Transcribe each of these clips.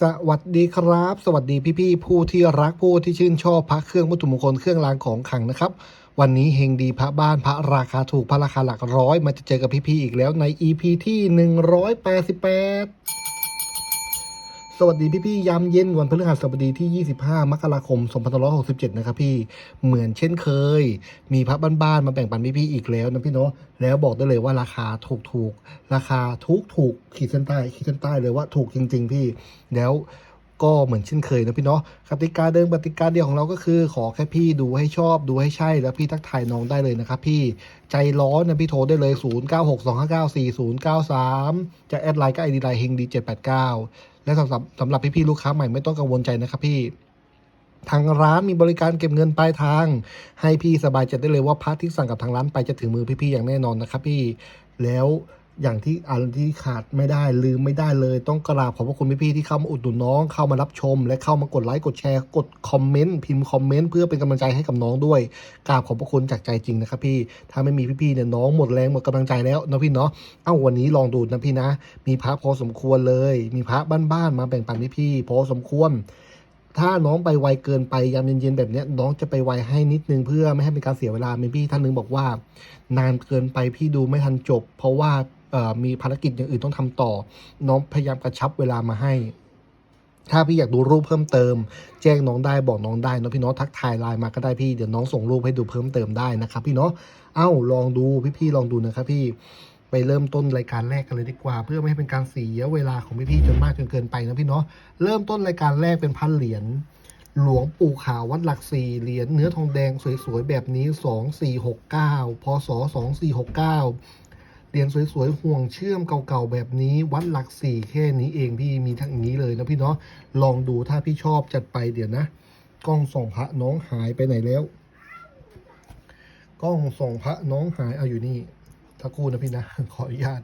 สวัสดีครับ สวัสดีพี่ๆผู้ที่รักผู้ที่ชื่นชอบพระเครื่องวัตถุมงคลเครื่องรางของขลังนะครับ วันนี้เฮงดีพระบ้านพระราคาถูกพระราคาหลักร้อยมาจะเจอกับพี่ๆอีกแล้วใน EP ที่ 188 สวัสดีพี่ๆยามเย็นวันพฤหัสบดีที่ 25 มกราคม 2567 นะครับพี่ เหมือนเช่นเคย มีพระบ้านๆมาแบ่งปันพี่ๆอีกแล้วนะพี่เนาะ แล้วบอกได้เลยว่าราคาถูกๆ ราคาถูกถูกขีดเส้นใต้ขีดเส้นใต้เลยว่าถูกจริง ๆ พี่ แล้วก็เหมือนเช่นเคยนะพี่เนาะกติกาเดิมกติกาเดียวของเราก็คือ ขอแค่พี่ดูให้ชอบดูให้ใช่แล้วพี่ทักทายน้องได้เลยนะครับพี่ใจร้อนนะพี่โทรได้เลย 0962594093 จะแอดไลน์ก็ไอดีไลน์เฮงดี789 และสำหรับสำหรับพี่ๆลูกค้าใหม่ไม่ต้องกังวลใจนะครับพี่ทางร้านมีบริการเก็บเงินปลายทาง ให้พี่สบายใจได้เลยว่าพระที่สั่งกับทางร้านไปจะถึงมือพี่ๆอย่างแน่นอนนะครับพี่แล้ว อย่างที่อันที่ขาดไม่ได้ลืมไม่ได้เลย ต้องกราบขอบพระคุณพี่ๆที่เข้ามาอุดหนุนน้อง เข้ามารับชม และเข้ามากดไลค์กดแชร์กดคอมเมนต์พิมพ์คอมเมนต์เพื่อเป็นกำลังใจให้กับน้องด้วยกราบขอบพระคุณจากใจจริงนะครับพี่ถ้าไม่มีพี่ๆเนี่ยน้องหมดแรงหมดกำลังใจแล้วนะพี่เนาะเอ้าวันนี้ลองดูนะพี่นะ มีพระพอสมควรเลย มีพระบ้านๆมาแบ่งปันพี่ๆพอสมควรถ้าน้องไปไวเกินไปยามเย็นๆแบบนี้น้องจะไปไวให้นิดนึงเพื่อไม่ให้เป็นการเสียเวลามีพี่ท่านหนึงบอกว่า นานเกินไปพี่ดูไม่ทันจบ เพราะว่า มีภารกิจอย่างอื่นต้องทำต่อ น้องพยายามกระชับเวลามาให้ ถ้าพี่อยากดูรูปเพิ่มเติม แจ้งน้องได้บอกน้องได้นอะพี่เนาะทักทายไลน์มาก็ได้พี่เดี๋ยวน้องส่งรูปให้ดูเพิ่มเติมได้นะครับพี่เนาะเอ้าลองดูพี่ๆลองดูนะครับพี่ไปเริ่มต้นรายการแรกกันเลยดีกว่า เพื่อไม่ให้เป็นการเสียเวลาของพี่ๆจนมากจนเกินไปนะพี่เนาะเริ่มต้นรายการแรกเป็นพันเหรียญหลวงปู่ขาววัดหลักสี่เหรียญเนื้อทองแดงสวยๆแบบนี้สองสี่หกเก้าพศสองสี่หก เหรียญสวยๆห่วงเชื่อมเก่าๆแบบนี้ วัดหลักสี่แค่นี้เองพี่มีทั้งนี้เลยนะพี่เนาะลองดูถ้าพี่ชอบจัดไปเดี๋ยวนะ กล้องส่องพระน้องหายไปไหนแล้ว กล้องส่องพระน้องหายเอาอยู่นี่ทักครู่นะพี่นะขออนุญาต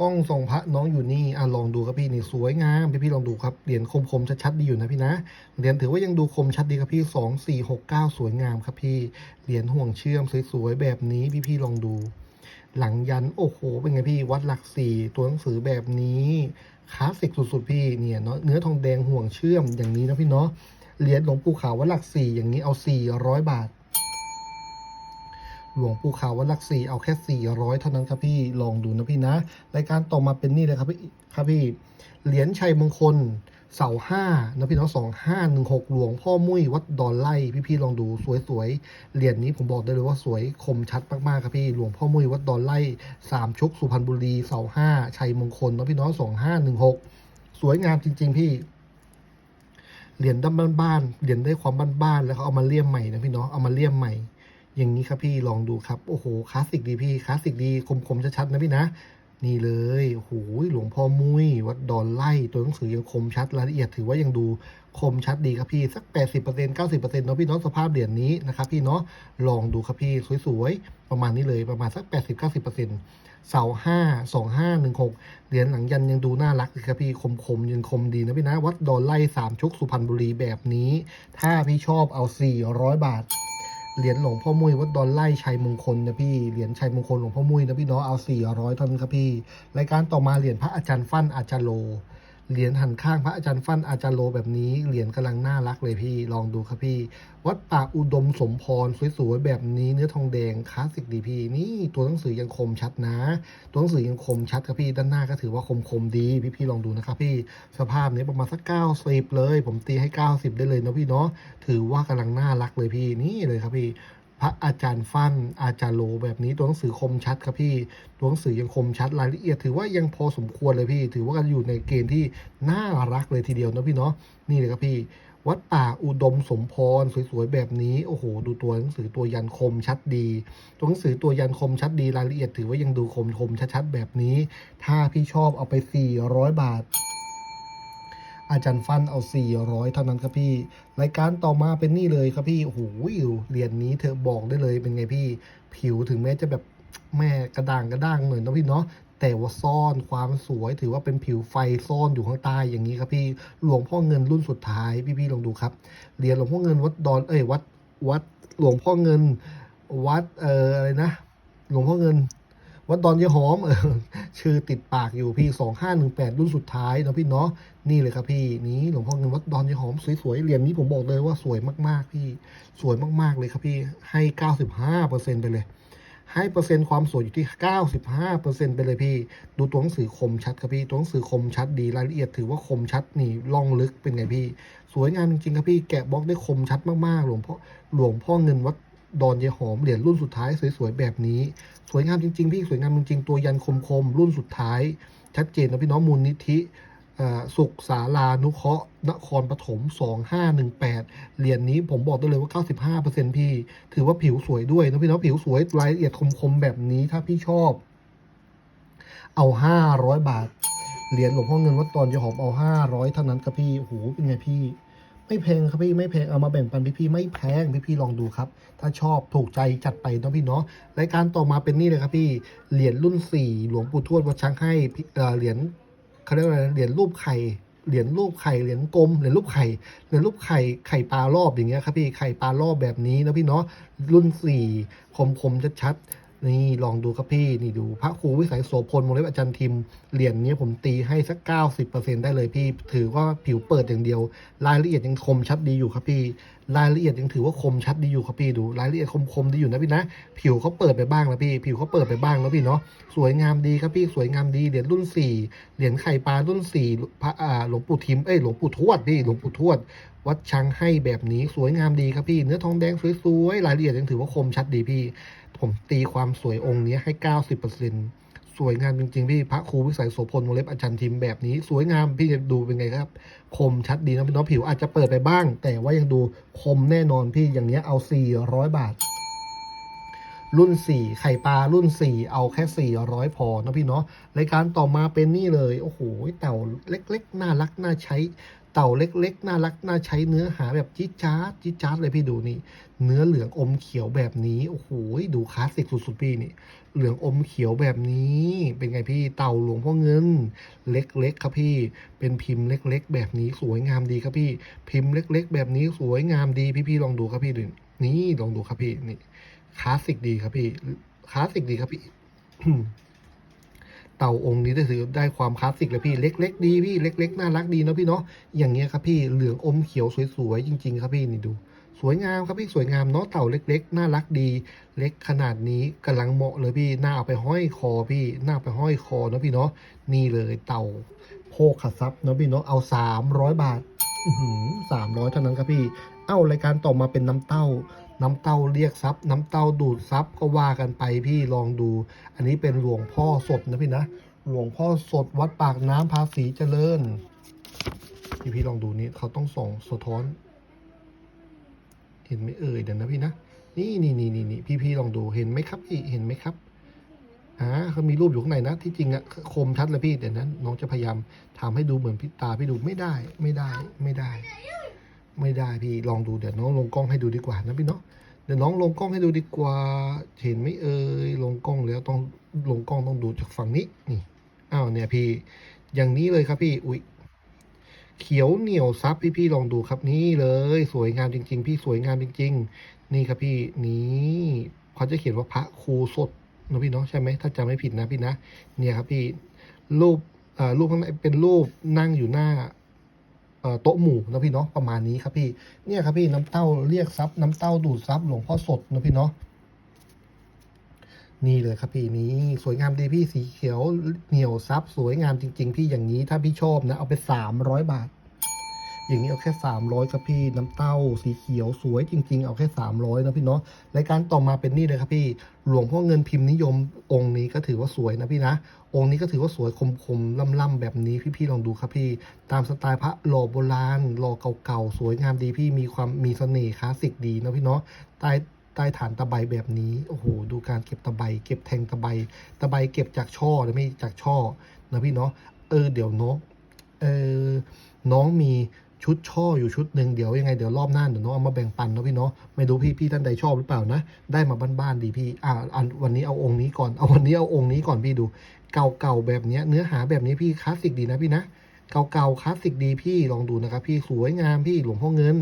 กล้องส่องพระน้องอยู่นี่อะลองดูครับพี่นี่สวยงามพี่พี่ลองดูครับเหรียญคมคมๆชัดๆดีอยู่นะพี่นะเหรียญถือว่ายังดูคมชัดดีครับพี่สองสี่หกเก้าสวยงามครับพี่เหรียญห่วงเชื่อมสวยๆแบบนี้พี่พี่ลองดู หลังยันโอ้โห เป็นไงพี่วัดหลักสี่ตัวหนังสือแบบนี้คลาสสิกสุดๆพี่เนี่ยเนาะเนื้อทองแดงห่วงเชื่อมอย่างนี้นะพี่เนาะเหรียญหลวงปู่ขาววัดหลักสี่อย่างนี้เอาสี่ร้อยบาท หลวงปู่ขาววัดหลักสี่เอาแค่สี่ร้อยเท่านั้นครับพี่ลองดูนะพี่นะรายการต่อมาเป็นนี่เลยครับพี่ครับพี่เหรียญชัยมงคล เสาห้านะพี่น้องสองห้าหนึ่งหกหลวงพ่อมุ้ยวัดดอนไล่พี่ๆลองดูสวยๆเหรียญนี้ผมบอกได้เลยว่าสวยคมชัดมากๆครับพี่หลวงพ่อมุ้ยวัดดอนไล่สามชุกสุพรรณบุรีเสาห้าชัยมงคลนะพี่น้องสองห้าหนึ่งหกสวยงามจริง ๆ พี่เหรียญด้านบ้านๆเหรียญได้ความบ้านๆแล้วเขาเอามาเลี่ยมใหม่นะพี่เนาะเอามาเลี่ยมใหม่ อย่างนี้ครับพี่ลองดูครับโอ้โหคลาสสิกดีพี่คลาสสิกดีคมๆชัดๆนะพี่นะ นี่เลยโอ้โหหลวงพ่อมุ้ยวัดดอนไล่ตัวหนังสือยังคมชัดรายละเอียดถือว่ายังดูคมชัดดีครับพี่สัก 80% 90%เนาะพี่เนาะสภาพเหรียญนี้นะครับพี่เนาะลองดูครับพี่สวยๆ ประมาณนี้เลยประมาณสัก 80-90%เสาห้าสองห้าหนึ่งหกเหรียญหลังยันยังดูน่ารักเลยครับพี่คมคมๆยังคมดีนะพี่นะ วัดดอนไล่สามชุกสุพรรณบุรีแบบนี้ ถ้าพี่ชอบเอา 400 บาท เหรียญหลวงพ่อมุ้ยวัดดอนไล่ชัยมงคลนะพี่ เหรียญชัยมงคลหลวงพ่อมุ้ยนะพี่เนาะเอา400เท่านั้นครับพี่ รายการต่อมาเหรียญพระอาจารย์ฟั่นอาจารย์โล เหรียญหันข้างพระอาจารย์ฟั่นอาจารย์โลแบบนี้เหรียญกำลังน่ารักเลยพี่ลองดูครับพี่ วัดป่าอุดมสมพรสวยๆแบบนี้เนื้อทองแดงคลาสสิกดีพี่นี่ตัวหนังสือยังคมชัดนะ ตัวหนังสือยังคมชัดครับพี่ด้านหน้าก็ถือว่าคมคมๆดีพี่พี่ๆลองดูนะครับพี่สภาพนี้ประมาณสักเก้าสิบเลย ผมตีให้90ได้เลยนะพี่เนาะถือว่ากำลังน่ารักเลยพี่นี่เลยครับพี่ พระอาจารย์ฟั่นอาจารย์โลแบบนี้ตัวหนังสือคมชัดครับพี่ตัวหนังสือยังคมชัดรายละเอียดถือว่ายังพอสมควรเลยพี่ ถือว่ากันอยู่ในเกณฑ์ที่น่ารักเลยทีเดียวนะพี่เนาะนี่เลยครับพี่ วัดป่าอุดมสมพรสวยๆแบบนี้โอ้โห ดูตัวหนังสือตัวยันคมชัดดีตัวหนังสือตัวยันคมชัดดีรายละเอียดถือว่ายังดูคมคมชัดๆแบบนี้ ถ้าพี่ชอบเอาไป 400 บาท อาจารย์ฟันเอา 400 เท่านั้นครับพี่ รายการต่อมาเป็นนี่เลยครับพี่โอ้โหเหรียญนี้เธอบอกได้เลยเป็นไงพี่ ผิวถึงแม้จะแบบแม่กระด่างกระด้างหน่อยนะพี่เนาะแต่ว่าซ่อนความสวยถือว่าเป็นผิวไฟซ่อนอยู่ข้างใต้อย่างนี้ครับพี่หลวงพ่อเงินรุ่นสุดท้ายพี่ๆลองดูครับเหรียญหลวงพ่อเงินวัดดอนเอ้ยวัดวัดหลวงพ่อเงินวัดเอ่ออะไรนะ หลวงพ่อเงิน วัดดอนยาหอมเออชื่อติดปากอยู่พี่สองห้าหนึ่งแปดรุ่นสุดท้ายเนาะพี่เนาะนี่เลยครับพี่นี้หลวงพ่อเงินวัดดอนยาหอมสวยๆเหรียญนี้ผมบอกเลยว่าสวยมากๆพี่สวยมากๆเลยครับพี่ให้เก้าสิบห้าเปอร์เซ็นไปเลยให้เปอร์เซ็นต์ความสวยอยู่ที่ 95%ไปเลยพี่ ดูตัวหนังสือคมชัดครับพี่ ตัวหนังสือคมชัดดี รายละเอียดถือว่าคมชัดนี่ล่องลึกเป็นไงพี่ สวยงามจริงๆครับพี่ แกะบล็อกได้คมชัดมากๆ หลวงพ่อ หลวงพ่อเงินวัด ดอนเยหอมเหรียญรุ่นสุดท้ายสวยๆแบบนี้ สวยงามจริง ๆ พี่สวยงามจริงๆ ตัวยันคมๆรุ่นสุดท้าย ชัดเจนนะพี่น้องมูลนิธิสุขสารานุเคราะห์นครปฐม 2518 เหรียญนี้ผมบอกได้เลยว่า 95%พี่ ถือว่าผิวสวยด้วยนะพี่น้องผิวสวยรายละเอียดคมๆแบบนี้ถ้าพี่ชอบ เอาห้าร้อยบาท เหรียญหลวงพ่อเงินวัดตอนจะหอมเอาห้าร้อยเท่านั้นครับพี่โอ้โหเป็นไงพี่ ไม่แพงครับพี่ไม่แพงเอามาแบ่งปันพี่ๆไม่แพงพี่ๆลองดูครับ ถ้าชอบถูกใจจัดไปเนาะพี่เนาะรายการต่อมาเป็นนี่เลยครับพี่เหรียญรุ่นสี่หลวงปู่ทวดวัดช้างให้เหรียญเขาเรียกว่าอะไรเหรียญรูปไข่เหรียญรูปไข่เหรียญกลมเหรียญรูปไข่เหรียญรูปไข่ไข่ปลารอบอย่างเงี้ยครับพี่ไข่ปลารอบแบบนี้นะพี่เนาะรุ่นสี่คมคมชัดๆ นี่ลองดูครับพี่นี่ดูพระครูวิสัยโสพลมงเล็บอาจารย์ทิมเหรียญนี้ผมตีให้สักเก้าสิบเปอร์เซ็นได้เลยพี่ ถือว่าผิวเปิดอย่างเดียว รายละเอียดยังคมชัดดีอยู่ครับพี่ รายละเอียดยังถือว่าคมชัดดีอยู่ครับพี่ดูรายละเอียดคมคมๆดีอยู่นะพี่นะผิวเขาเปิดไปบ้างแล้วพี่ ผิวเขาเปิดไปบ้างแล้วพี่เนาะสวยงามดีครับพี่สวยงามดีเหรียญรุ่นสี่เหรียญไข่ปลารุ่นสี่พระหลวงปู่ทิมเอ้ยหลวงปู่ทวดพี่หลวงปู่ทวด วัดช้างให้แบบนี้สวยงามดีครับพี่ เนื้อทองแดงสวยๆรายละเอียดยังถือว่าคมชัดดีพี่ ผมตีความสวยองค์นี้ให้เก้าสิบเปอร์เซ็นสวยงามจริงๆพี่พระครูวิสัยโสพลวงเล็บอาจารย์ทิมแบบนี้สวยงามพี่จะดูเป็นไงครับ คมชัดดีนะพี่น้องผิวอาจจะเปิดไปบ้าง แต่ว่ายังดูคมแน่นอนพี่อย่างเนี้ยเอา 400 บาทรุ่น 4 ไข่ปลารุ่น 4 เอาแค่ 400 พอนะพี่เนาะรายการต่อมาเป็นนี่เลย โอ้โหเต่าเล็ก ๆ น่ารัก น่าใช้ เต่าเล็กๆ น่ารัก น่าใช้เนื้อหาแบบจิ๊ดจ๊าดจิ๊ดจ๊าดเลยพี่ดูนี่ เนื้อเหลืองอมเขียวแบบนี้ โอ้โห ดูคลาสสิกสุดๆพี่นี่ เหลืองอมเขียวแบบนี้ เป็นไงพี่ เต่าหลวงพ่อเงิน เล็กๆ ครับพี่ เป็นพิมพ์เล็ก ๆ แบบนี้สวยงามดีครับพี่ พิมพ์เล็ก ๆ แบบนี้สวยงามดีพี่ๆ ลองดูครับพี่ดูนี่ ลองดูครับพี่ นี่ คลาสสิกดีครับพี่ คลาสสิกดีครับพี่ เต่าองค์นี้ได้ถือได้ความคลาสสิกเลยพี่เล็ก ๆ ดีพี่เล็ก ๆ น่ารักดีเนาะพี่เนาะอย่างเงี้ยครับพี่เหลืองอมเขียวสวยๆจริง ๆ ครับพี่นี่ดู สวยงามครับพี่สวยงามเนาะเต่าเล็ก ๆ น่ารักดี เล็กขนาดนี้กำลังเหมาะเลยพี่หน้าเอาไปห้อยคอพี่หน้าไปห้อยคอเนาะพี่เนาะนี่เลยเต่าโพกขัดซับเนาะพี่เนาะเอาสามร้อยบาทสามร้อยเท่านั้นครับพี่ เอ้ารายการต่อมาเป็นน้ำเต้า น้ำเต้าเรียกซับน้ำเต้าดูดซับก็ว่ากันไปพี่ลองดู อันนี้เป็นหลวงพ่อสดนะพี่นะ หลวงพ่อสดวัดปากน้ำภาษีเจริญ พี่พี่ลองดูนี่เขาต้องส่องสะท้อน เห็นไหมเอ่ยเดี๋ยวนะพี่นะนี่นี่นี่นี่นี่พี่พี่ลองดูเห็นไหมครับพี่เห็นไหมครับอ่าเขามีรูปอยู่ข้างในนะที่จริงอะคมชัดเลยพี่เดี๋ยวนั้นน้องจะพยายามทำให้ดูเหมือนพี่ตาพี่ดูไม่ได้ไม่ได้ไม่ได้ ไม่ได้พี่ลองดูเดี๋ยวน้องลงกล้องให้ดูดีกว่านะพี่เนาะเดี๋ยวน้องลงกล้องให้ดูดีกว่า เห็นไหมเอ่ยลงกล้องแล้วต้องลงกล้องต้องดูจากฝั่งนี้นี่อ้าวเนี่ยพี่ อย่างนี้เลยครับพี่อุ๊ยเขียวเหนียวซับพี่พี่ลองดูครับนี่เลย สวยงามจริง ๆ พี่สวยงามจริง ๆ นี่ครับพี่นี่เขาจะเขียนว่าพระครูสดนะพี่เนาะใช่ไหมถ้าจำไม่ผิดนะพี่นะ เนี่ยครับพี่รูปอ่อรูปข้างในเป็นรูปนั่งอยู่หน้า โต๊ะหมู่นะพี่เนาะประมาณนี้ครับพี่เนี่ยครับพี่น้ำเต้าเรียกซับน้ำเต้าดูดซับหลวงพ่อสดนะพี่เนาะนี่เลยครับพี่นี้สวยงามดีพี่สีเขียวเหนียวซับสวยงามจริง ๆ พี่อย่างนี้ถ้าพี่ชอบนะเอาไปสามร้อยบาท อย่างนี้เอาแค่สามร้อยครับพี่น้ำเต้าสีเขียวสวยจริง ๆ เอาแค่สามร้อยนะพี่เนาะรายการต่อมาเป็นนี่เลยครับพี่หลวงพ่อเงินพิมพ์นิยมองค์นี้ก็ถือว่าสวยนะพี่นะองค์นี้ก็ถือว่าสวยคมๆล่ำๆแบบนี้พี่ๆลองดูครับพี่ ตามสไตล์พระหล่อโบราณหล่อเก่าๆสวยงามดีพี่มีความมีเสน่ห์คลาสสิกดีนะพี่เนาะใต้ใต้ฐานตะไบแบบนี้โอ้โหดูการเก็บตะไบเก็บแทงตะไบตะไบเก็บจากช่อเลยไม่จากช่อนะพี่เนาะเออเดี๋ยวเนาะเออน้องมี ชุดช่ออยู่ชุดหนึ่งเดี๋ยวยังไงเดี๋ยวรอบหน้าเดี๋ยวน้องเอามาแบ่งปันนะพี่เนาะไม่รู้พี่พี่ท่านใดชอบหรือเปล่านะ ได้มาบ้านๆดีพี่อ่าอันวันนี้เอาองค์นี้ก่อนเอาวันนี้เอาองค์นี้ก่อนพี่ดู เก่าๆแบบเนี้ยเนื้อหาแบบนี้พี่คลาสสิกดีนะพี่นะเก่าๆคลาสสิกดีพี่ลองดูนะครับพี่สวยงามพี่หลวงพ่อเงิน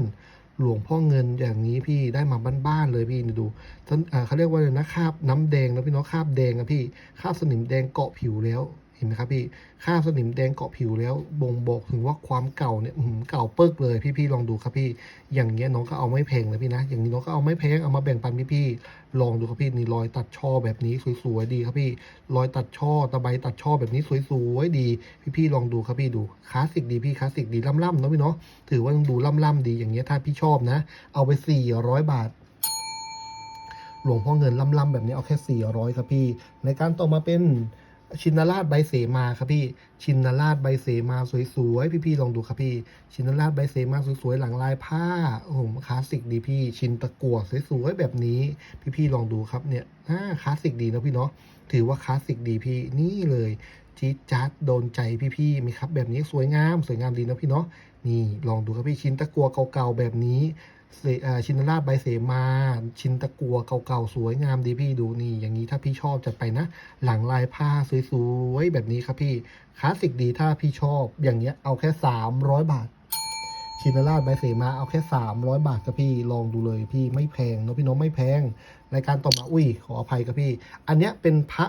หลวงพ่อเงินอย่างนี้พี่ได้มาบ้านๆเลยพี่นี่ดูท่านอ่าเขาเรียกว่าอะไรนะคราบน้ำแดงนะพี่เนาะคราบแดงอะพี่คราบสนิมแดงเกาะผิวแล้ว เห็นไหมครับพี่คราสนิมแดงเกาะผิวแล้วบ่งบอกถึงว่าความเก่าเนี่ยเก่าเปิกเลยพี่ๆลองดูครับพี่ อย่างเงี้ยน้องก็เอาไม่แพงเลยพี่นะ อย่างนี้น้องก็เอาไม่แพงเอามาแบ่งปันพี่ๆลองดูครับพี่นี่รอยตัดช่อแบบนี้สวยๆดีครับพี่รอยตัดช่อตะไบตัดช่อแบบนี้สวยๆดี พี่ๆลองดูครับพี่ดูคลาสสิกดีพี่คลาสสิกดีล่ำๆเนาะพี่เนาะถือว่าดูล่ำๆดีอย่างเงี้ยถ้าพี่ชอบนะ เอาไป400บาทหลวงพ่อเงินล่ำๆแบบนี้เอาแค่ 400 ครับพี่ ในการต่อมาเป็น ชินราชใบเสมาครับพี่ ชินราชใบเสมาสวยๆ พี่ๆ ลองดูครับพี่ ชินราชใบเสมาสวยๆ หลังลายผ้า โอ้โห คลาสสิกดีพี่ ชินตะกั่วสวยๆ แบบนี้ พี่ๆ ลองดูครับเนี่ยอ่าคลาสสิกดีนะพี่เนาะ ถือว่าคลาสสิกดีพี่ นี่เลยจี๊ดจ๊าดโดนใจพี่ๆไหมครับแบบนี้สวยงาม สวยงามดีนะพี่เนาะ นี่ลองดูครับพี่ ชินตะกั่วเก่าๆ แบบนี้ ชินราชใบเสมา ชินตะกั่วเก่าๆ สวยงามดีพี่ดูนี่ อย่างนี้ถ้าพี่ชอบจัดไปนะ หลังลายผ้าสวยๆ แบบนี้ครับพี่คลาสสิกดีถ้าพี่ชอบอย่างเงี้ยเอาแค่ 300 บาท ชินราชใบเสมาเอาแค่ 300 บาทครับพี่ลองดูเลยพี่ไม่แพงเนาะพี่น้องไม่แพงรายการต่อมาอุ้ยขออภัยครับพี่ อันเนี้ยเป็นพระ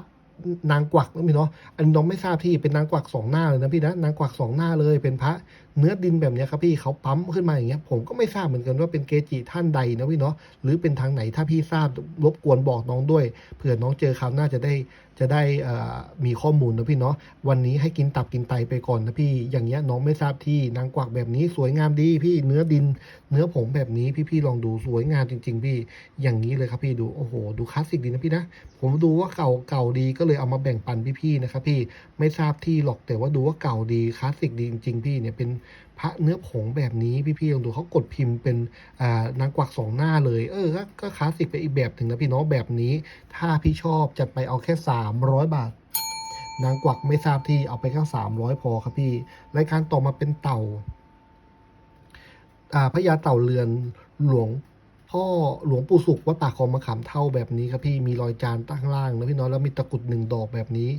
นางกวักนะพี่เนาะอันนี้น้องไม่ทราบที่เป็นนางกวักสองหน้าเลยนะพี่นะนางกวักสองหน้าเลยเป็นพระเนื้อดินแบบนี้ครับพี่เขาปั๊มขึ้นมาอย่างเงี้ยผมก็ไม่ทราบเหมือนกันว่าเป็นเกจิท่านใดนะพี่เนาะหรือเป็นทางไหนถ้าพี่ทราบรบกวนบอกน้องด้วยเผื่อน้องเจอคราวหน้าจะได้จะได้อ่อมีข้อมูลนะพี่เนาะวันนี้ให้กินตับกินไตไปก่อนนะพี่ อย่างเงี้ยน้องไม่ทราบที่นางกวักแบบนี้สวยงามดีพี่เนื้อดิน เนื้อผงแบบนี้พี่ๆลองดูสวยงามจริง ๆ พี่ อย่างนี้เลยครับพี่ดูโอ้โหดูคลาสสิกดีนะพี่นะผมดูว่าเก่าเก่าดีก็เลยเอามาแบ่งปันพี่ๆนะครับพี่ไม่ทราบที่หรอกแต่ว่าดูว่าเก่าดีคลาสสิกดีจริงๆพี่เนี่ยเป็นพระเนื้อผงแบบนี้พี่ๆลองดูเขากดพิมพ์เป็นนางกวักสองหน้าเลย เออก็คลาสสิกไปอีกแบบหนึ่งนะพี่น้องแบบนี้ ถ้าพี่ชอบจัดไปเอาแค่ 300 บาทนางกวักไม่ทราบที่เอาไปแค่สามร้อยพอครับพี่รายการต่อมาเป็นเต่าพระยาเต่าเรือนหลวง พ่อหลวงปู่สุขวัดปากคลองมะขามเท่าแบบนี้ครับพี่มีรอยจานตั้งล่างนะพี่น้อยแล้วมีตะกุดหนึ่งดอกแบบนี้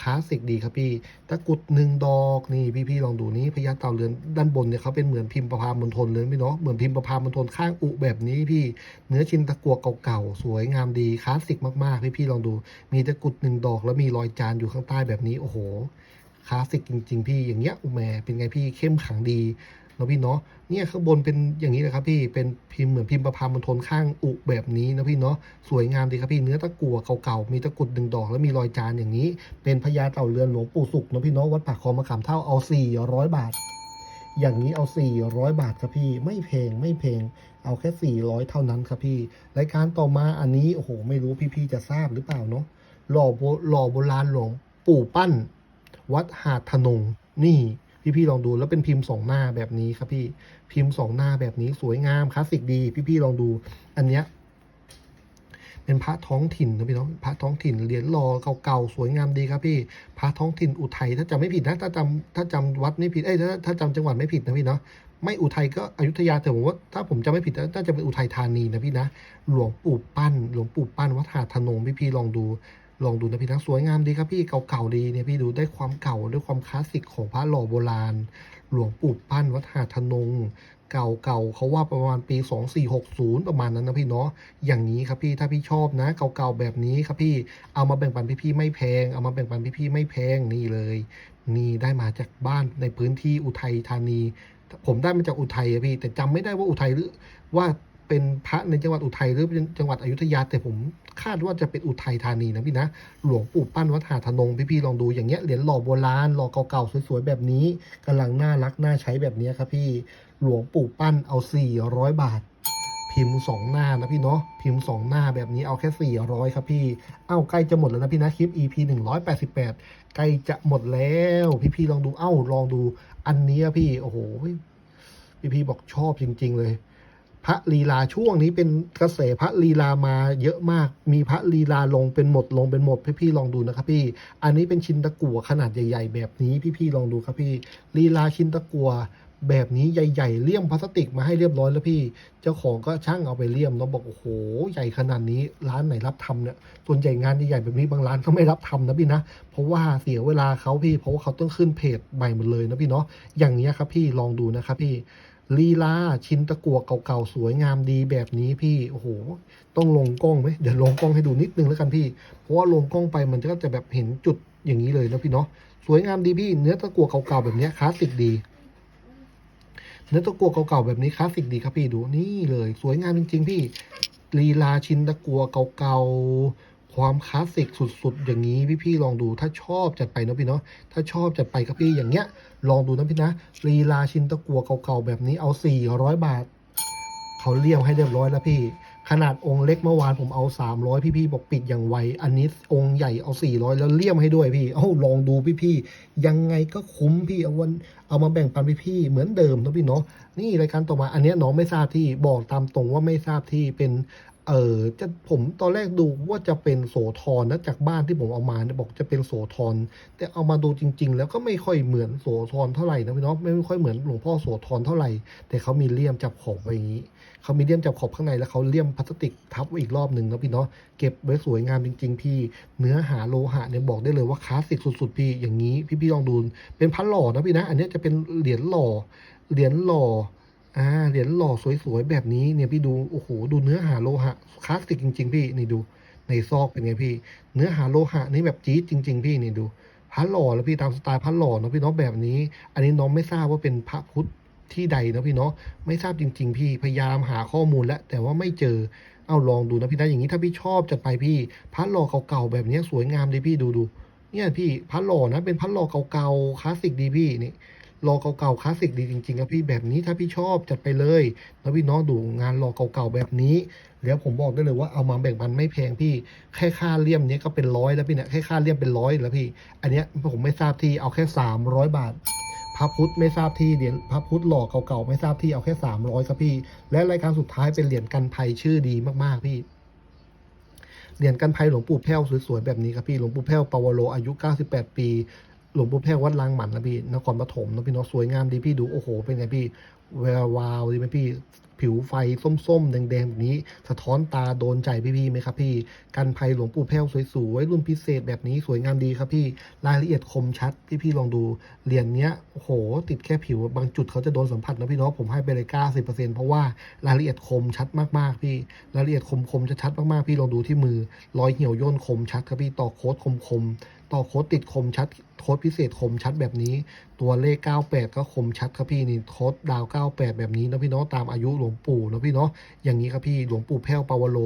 คลาสสิกดีครับพี่ตะกุดหนึ่งดอกนี่พี่ๆลองดูนี่พญาเต่าเรือนด้านบนเนี่ยเขาเป็นเหมือนพิมพ์ประพามณฑลเลยพี่เนาะเหมือนพิมพ์ประพามณฑลข้างอุแบบนี้พี่เนื้อชิ้นตะกัวเก่าๆสวยงามดีคลาสสิกมากๆพี่ๆลองดู มีตะกุดหนึ่งดอกแล้วมีรอยจานอยู่ข้างใต้แบบนี้โอ้โหคลาสสิกจริง ๆ พี่อย่างเงี้ยอุแมเป็นไงพี่เข้มขังดี นะพี่เนาะเนี่ยข้างบนเป็นอย่างนี้นะครับพี่เป็นพิมพ์เหมือนพิมพ์ประพามณฑลข้างอุแบบนี้นะพี่เนาะสวยงามดีครับพี่เนื้อตะกั่วเก่าๆมีตะกรุดดึงดอกแล้วมีรอยจานอย่างนี้ เป็นพญาเต่าเรือนหลวงปู่สุขนะพี่เนาะวัดปากคลองมะขามเท่าเอา400 บาท อย่างนี้เอา 400 บาทครับพี่ไม่แพงไม่แพงเอาแค่ 400 เท่านั้นครับพี่รายการต่อมาอันนี้โอ้โหไม่รู้พี่ๆจะทราบหรือเปล่าเนาะหล่อโบหล่อโบราณหลวงปู่ปั้น วัดหาดทนงนี่ พี่ๆลองดูแล้วเป็นพิมพ์สองหน้าแบบนี้ครับพี่พิมพ์สองหน้าแบบนี้สวยงามคลาสสิกดี พี่ๆลองดู อันเนี้ยเป็นพระท้องถิ่นนะพี่น้องพระท้องถิ่นเหรียญรอเก่าๆสวยงามดีครับพี่พระท้องถิ่นอุทัยถ้าจำไม่ผิดนะถ้าจำถ้าจำวัดไม่ผิดเอ้ยถ้าถ้าจำจังหวัดไม่ผิดนะพี่เนาะไม่อุทัยก็อยุธยาแต่ผมว่าถ้าผมจำไม่ผิดน่าจะเป็นอุทัยธานีนะพี่นะ หลวงปู่ปั้น หลวงปู่ปั้นวัดหาดทนงพี่ๆลองดู ลองดูนะพี่นะสวยงามดีครับพี่เก่าๆดีเนี่ยพี่ดูได้ความเก่าด้วยความคลาสสิกของพระหล่อโบราณ หลวงปู่ปั้นวัดหาดทนง เก่าๆเขาว่าประมาณปี 2460 ประมาณนั้นนะพี่เนาะอย่างนี้ครับพี่ถ้าพี่ชอบนะ เก่าๆแบบนี้ครับพี่เอามาแบ่งปันพี่ๆไม่แพง เอามาแบ่งปันพี่ๆไม่แพงนี่เลย นี่ได้มาจากบ้านในพื้นที่อุทัยธานี ผมได้มาจากอุทัยอะพี่แต่จำไม่ได้ว่าอุทัยหรือว่า เป็นพระในจังหวัดอุทัยหรือจังหวัดอยุธยา แต่ผมคาดว่าจะเป็นอุทัยธานีนะพี่นะ หลวงปู่ปั้นวัดหาดทนงพี่ๆลองดูอย่างเงี้ยเหรียญหล่อโบราณหล่อเก่าๆสวยๆแบบนี้กำลังน่ารักน่าใช้แบบนี้ครับพี่หลวงปู่ปั้นเอา 400 บาท พิมพ์สองหน้านะพี่เนาะพิมพ์สองหน้าแบบนี้เอาแค่ 400 ครับพี่ เอ้าใกล้จะหมดแล้วนะพี่นะคลิป EP 188 ใกล้จะหมดแล้ว พี่ๆลองดูเอ้าลองดูอันนี้พี่โอ้โหพี่ๆบอกชอบจริง ๆ เลย พระลีลาช่วงนี้เป็นกระแสพระลีลามาเยอะมาก มีพระลีลาลงเป็นหมดลงเป็นหมดพี่ๆลองดูนะครับพี่ อันนี้เป็นชิ้นตะกั่วขนาดใหญ่ ๆ แบบนี้พี่ๆลองดูครับพี่ลีลาชิ้นตะกั่วแบบนี้ใหญ่ๆเลี่ยมพลาสติกมาให้เรียบร้อยแล้วพี่ เจ้าของก็ช่างเอาไปเลี่ยมแล้วบอกโอ้โหใหญ่ขนาดนี้ร้านไหนรับทำเนี่ยส่วนใหญ่งานใหญ่ๆแบบนี้บางร้านเขาไม่รับทำนะพี่นะเพราะว่าเสียเวลาเขาพี่เพราะว่าเขาต้องขึ้นเพจใหม่หมดเลยนะพี่เนาะอย่างเนี้ยครับพี่ลองดูนะครับพี่ ลีลาชิ้นตะกั่วเก่าๆ สวยงามดีแบบนี้พี่ โอ้โห ต้องลงกล้องไหมเดี๋ยวลงกล้องให้ดูนิดนึงแล้วกันพี่ เพราะว่าลงกล้องไปมันก็จะแบบเห็นจุดอย่างนี้เลยนะพี่เนาะ สวยงามดีพี่ เนื้อตะกั่วเก่าๆแบบนี้คลาสสิกดี เนื้อตะกั่วเก่าๆแบบนี้คลาสสิกดีครับพี่ดูนี่เลย สวยงามจริงๆ พี่ ลีลาชิ้นตะกั่วเก่าๆ ความคลาสสิกสุดๆ อย่างนี้พี่ๆลองดูถ้าชอบจัดไปนะพี่เนาะถ้าชอบจัดไปครับพี่อย่างเงี้ย ลองดูนะพี่นะลีลาชินตะกัวเก่าๆแบบนี้เอา 400 บาท เขาเลี่ยมให้เรียบร้อยแล้วพี่ ขนาดองค์เล็กเมื่อวานผมเอา 300 พี่ๆบอกปิดอย่างไว อันนี้องค์ใหญ่เอา 400 แล้วเลี่ยมให้ด้วยพี่ เอ้าลองดูพี่ๆยังไงก็คุ้มพี่เอาวันเอามาแบ่งปันพี่ๆเหมือนเดิมนะพี่เนาะนี่รายการต่อมาอันเนี้ยน้องไม่ทราบที่บอกตามตรงว่าไม่ทราบที่เป็น เออจะผมตอนแรกดูว่าจะเป็นโสธรนะจากบ้านที่ผมเอามาเนี่ยบอกจะเป็นโสธรแต่เอามาดูจริง ๆ แล้วก็ไม่ค่อยเหมือนโสธรเท่าไหร่นะพี่เนาะไม่ค่อยเหมือนหลวงพ่อโสธรเท่าไหร่ แต่เขามีเลี่ยมจับขอบไว้อย่างนี้เขามีเลี่ยมจับขอบข้างในแล้วเขาเลี่ยมพลาสติกทับไว้อีกรอบหนึ่งนะพี่เนาะเก็บไว้สวยงามจริง ๆ พี่เนื้อหาโลหะเนี่ยบอกได้เลยว่าคลาสสิกสุดๆพี่อย่างนี้พี่ๆลองดูเป็นพันหล่อนะพี่นะ อันนี้จะเป็นเหรียญหล่อเหรียญหล่อ อ่าเหรียญหล่อสวยๆแบบนี้เนี่ยพี่ดูโอ้โหดูเนื้อหาโลหะคลาสสิกจริง ๆ พี่นี่ดู ในซอกเป็นไงพี่ เนื้อหาโลหะนี่แบบจี๊ดจริง ๆ พี่นี่ดูพันหล่อแล้วพี่ตามสไตล์พันหล่อเนาะพี่เนาะแบบนี้ อันนี้น้องไม่ทราบว่าเป็นพระพุทธที่ใดนะพี่เนาะไม่ทราบจริง ๆ พี่พยายามหาข้อมูลแล้วแต่ว่าไม่เจอเอาลองดูนะพี่นะอย่างนี้ถ้าพี่ชอบจัดไปพี่พัดหล่อเก่าๆแบบนี้สวยงามดีพี่ดูดูเนี่ยพี่พัดหล่อนะเป็นพัดหล่อเก่าๆคลาสสิกดีพี่นี่ หล่อเก่าๆคลาสสิกดีจริงๆครับพี่แบบนี้ถ้าพี่ชอบจัดไปเลยแล้วพี่น้องดูงานหล่อเก่าๆแบบนี้แล้วผมบอกได้เลยว่าเอามาแบ่งปันไม่แพงพี่แค่ค่าเลี่ยมเนี้ยก็เป็นร้อยแล้วพี่เนี่ยแค่ค่าเลี่ยมเป็นร้อยแล้วพี่ อันเนี้ยผมไม่ทราบที่เอาแค่สามร้อยบาทพระพุทธไม่ทราบที่เหรียญพระพุทธหล่อเก่าๆไม่ทราบที่เอาแค่สามร้อยครับพี่ และรายการสุดท้ายเป็นเหรียญกันภัยชื่อดีมากๆพี่เหรียญกันภัยหลวงปู่แพ้วสวยๆแบบนี้ครับพี่หลวงปู่แพ้วปาวโลอายุ 98 ปี หลวงปู่แพ้ววัดลางหมันนะพี่นครปฐมนะพี่เนาะสวยงามดีพี่ดูโอ้โห เป็นไงพี่แวววาวดีไหมพี่ ผิวไฟส้มๆ แดงๆแบบนี้ สะท้อนตาโดนใจพี่ๆไหมครับพี่ กันภัยหลวงปู่แพ้วสวยๆรุ่นพิเศษแบบนี้สวยงามดีครับพี่ รายละเอียดคมชัด พี่ๆลองดูเหรียญเนี้ยโอ้โห ติดแค่ผิวบางจุดเขาจะโดนสัมผัสนะพี่เนาะผมให้ไปเลย90%เพราะว่ารายละเอียดคมชัดมากๆพี่ รายละเอียดคมๆจะชัดมากๆพี่ลองดูที่มือรอยเหี่ยวย่นคมชัดครับพี่ต่อโค้ดคมคมๆ ต่อโค้ดติดคมชัด โค้ดพิเศษคมชัดแบบนี้ ตัวเลข 98 ก็คมชัดครับพี่นี่โค้ดดาว 98 แบบนี้นะพี่เนาะตามอายุหลวงปู่นะพี่เนาะอย่างนี้ครับพี่หลวงปู่แพ้วปาวโล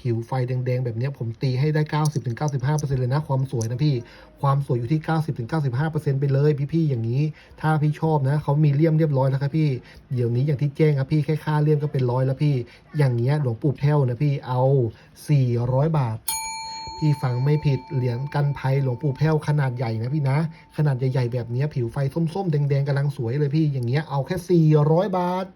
ผิวไฟแดงๆ แบบนี้ผมตีให้ได้ 90-95%เลยนะความสวยนะพี่ ความสวยอยู่ที่ 90-95%ไปเลยพี่ๆอย่างนี้ ถ้าพี่ชอบนะเขามีเลี่ยมเรียบร้อยแล้วครับพี่เดี๋ยวนี้อย่างที่แจ้งครับพี่แค่ค่าเลี่ยมก็เป็นร้อยแล้วพี่ อย่างเงี้ยหลวงปู่แพ้วนะพี่เอา 400 บาท พี่ฟังไม่ผิดเหรียญกันภัยหลวงปู่แพ้วขนาดใหญ่นะพี่นะ ขนาดใหญ่ๆแบบนี้ผิวไฟส้มๆแดงๆกำลังสวยเลยพี่อย่างเงี้ยเอาแค่ 400 บาท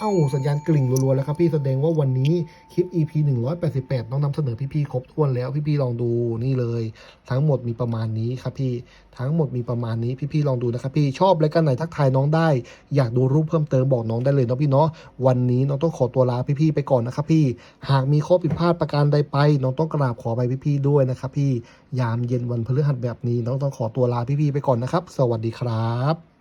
เอ้าสัญญาณกลิ่งรัวๆแล้วครับพี่แสดงว่าวันนี้คลิป EP 188 ต้องนำเสนอพี่ๆครบถ้วนแล้วพี่ๆลองดูนี่เลย ทั้งหมดมีประมาณนี้ครับพี่ทั้งหมดมีประมาณนี้พี่ๆลองดูนะครับพี่ชอบรายการไหนทักทายน้องได้ อยากดูรูปเพิ่มเติมบอกน้องได้เลยเนาะพี่เนาะวันนี้น้องต้องขอตัวลาพี่ๆไปก่อนนะครับพี่หากมีข้อผิดพลาดประการใดไป น้องต้องกราบขอไปพี่ๆด้วยนะครับพี่ยามเย็นวันพฤหัสแบบนี้น้องต้องขอตัวลาพี่ๆไปก่อนนะครับ สวัสดีครับ